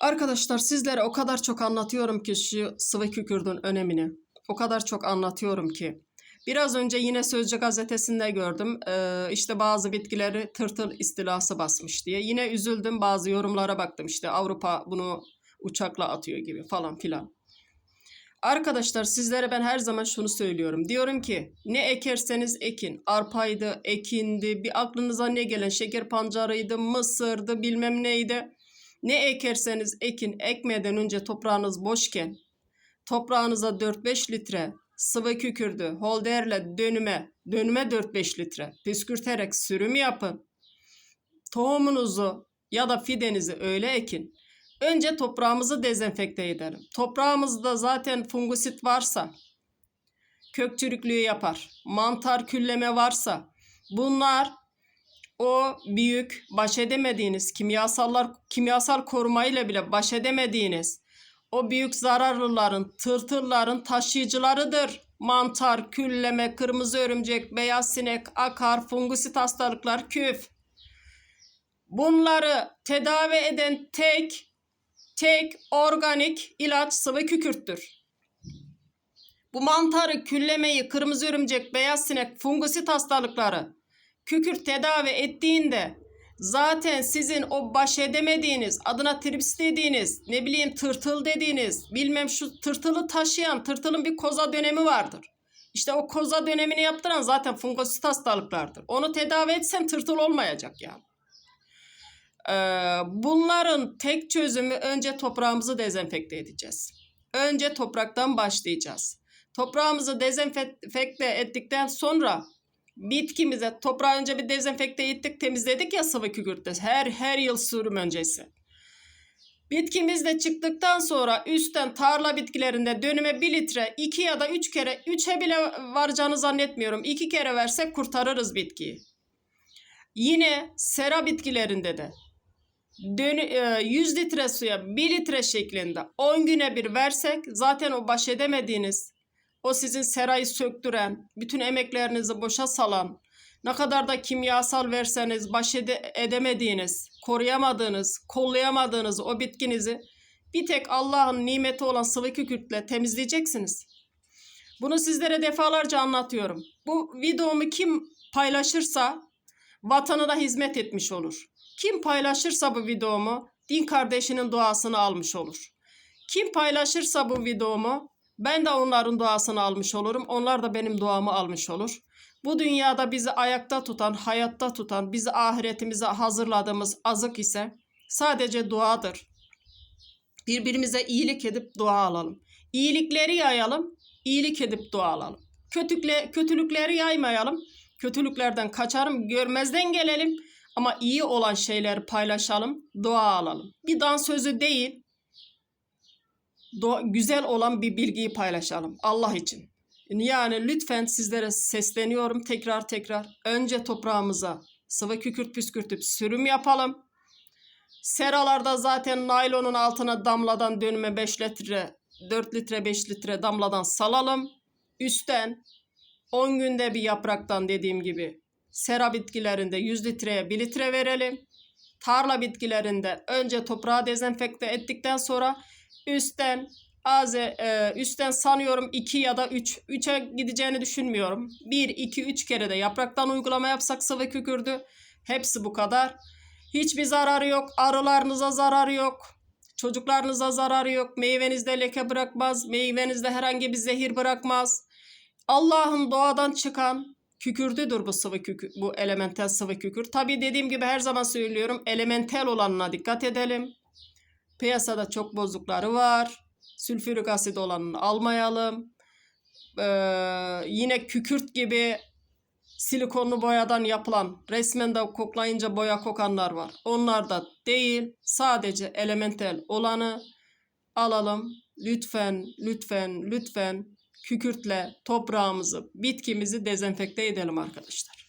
Arkadaşlar sizlere o kadar çok anlatıyorum ki şu sıvı kükürdün önemini. O kadar çok anlatıyorum ki. Biraz önce yine Sözcü gazetesinde gördüm. Ee, işte bazı bitkileri tırtıl istilası basmış diye. Yine üzüldüm bazı yorumlara baktım. İşte Avrupa bunu uçakla atıyor gibi falan filan. Arkadaşlar sizlere ben her zaman şunu söylüyorum. Diyorum ki ne ekerseniz ekin. Arpaydı, ekindi, bir aklınıza ne gelen şeker pancarıydı, mısırdı, bilmem neydi. Ne ekerseniz ekin, ekmeden önce toprağınız boşken toprağınıza 4-5 litre sıvı kükürdü, holderle dönüme, dönüme 4-5 litre püskürterek sürüm yapın. Tohumunuzu ya da fidenizi öyle ekin. Önce toprağımızı dezenfekte edelim. Toprağımızda zaten fungusit varsa, kök çürüklüğü yapar, mantar külleme varsa bunlar o büyük baş edemediğiniz kimyasallar kimyasal korumayla bile baş edemediğiniz o büyük zararlıların, tırtılların taşıyıcılarıdır. Mantar, külleme, kırmızı örümcek, beyaz sinek, akar, fungusit hastalıklar, küf. Bunları tedavi eden tek tek organik ilaç sıvı kükürttür. Bu mantarı, küllemeyi, kırmızı örümcek, beyaz sinek, fungusit hastalıkları kükürt tedavi ettiğinde zaten sizin o baş edemediğiniz, adına trips dediğiniz, ne bileyim tırtıl dediğiniz, bilmem şu tırtılı taşıyan, tırtılın bir koza dönemi vardır. İşte o koza dönemini yaptıran zaten fungosit hastalıklardır. Onu tedavi etsen tırtıl olmayacak yani. Ee, bunların tek çözümü önce toprağımızı dezenfekte edeceğiz. Önce topraktan başlayacağız. Toprağımızı dezenfekte ettikten sonra bitkimize toprağı önce bir dezenfekte ettik temizledik ya sıvı kükürtte her her yıl sürüm öncesi. Bitkimiz de çıktıktan sonra üstten tarla bitkilerinde dönüme 1 litre 2 ya da 3 kere 3'e bile varacağını zannetmiyorum. 2 kere versek kurtarırız bitkiyi. Yine sera bitkilerinde de dön, e, 100 litre suya 1 litre şeklinde 10 güne bir versek zaten o baş edemediğiniz o sizin serayı söktüren, bütün emeklerinizi boşa salan, ne kadar da kimyasal verseniz baş ede- edemediğiniz, koruyamadığınız, kollayamadığınız o bitkinizi bir tek Allah'ın nimeti olan sıvı kükürtle temizleyeceksiniz. Bunu sizlere defalarca anlatıyorum. Bu videomu kim paylaşırsa vatanına hizmet etmiş olur. Kim paylaşırsa bu videomu din kardeşinin duasını almış olur. Kim paylaşırsa bu videomu ben de onların duasını almış olurum. Onlar da benim duamı almış olur. Bu dünyada bizi ayakta tutan, hayatta tutan, bizi ahiretimize hazırladığımız azık ise sadece duadır. Birbirimize iyilik edip dua alalım. İyilikleri yayalım, iyilik edip dua alalım. Kötükle, kötülükleri yaymayalım. Kötülüklerden kaçarım, görmezden gelelim. Ama iyi olan şeyleri paylaşalım, dua alalım. Bir dan sözü değil, güzel olan bir bilgiyi paylaşalım Allah için. Yani lütfen sizlere sesleniyorum tekrar tekrar. Önce toprağımıza sıvı kükürt püskürtüp sürüm yapalım. Seralarda zaten naylonun altına damladan dönüme 5 litre, 4 litre, 5 litre damladan salalım. Üstten 10 günde bir yapraktan dediğim gibi sera bitkilerinde 100 litreye 1 litre verelim. Tarla bitkilerinde önce toprağı dezenfekte ettikten sonra üstten az e, üstten sanıyorum 2 ya da 3 3'e gideceğini düşünmüyorum. 1 2 3 kere de yapraktan uygulama yapsak sıvı kükürdü. Hepsi bu kadar. Hiçbir zararı yok. Arılarınıza zararı yok. Çocuklarınıza zararı yok. Meyvenizde leke bırakmaz. Meyvenizde herhangi bir zehir bırakmaz. Allah'ın doğadan çıkan kükürdüdür bu sıvı kükür, bu elementel sıvı kükür. Tabii dediğim gibi her zaman söylüyorum elementel olanına dikkat edelim. Piyasada çok bozukları var. Sülfürik asit olanını almayalım. Ee, yine kükürt gibi silikonlu boyadan yapılan resmen de koklayınca boya kokanlar var. Onlar da değil. Sadece elementel olanı alalım. Lütfen, lütfen, lütfen kükürtle toprağımızı, bitkimizi dezenfekte edelim arkadaşlar.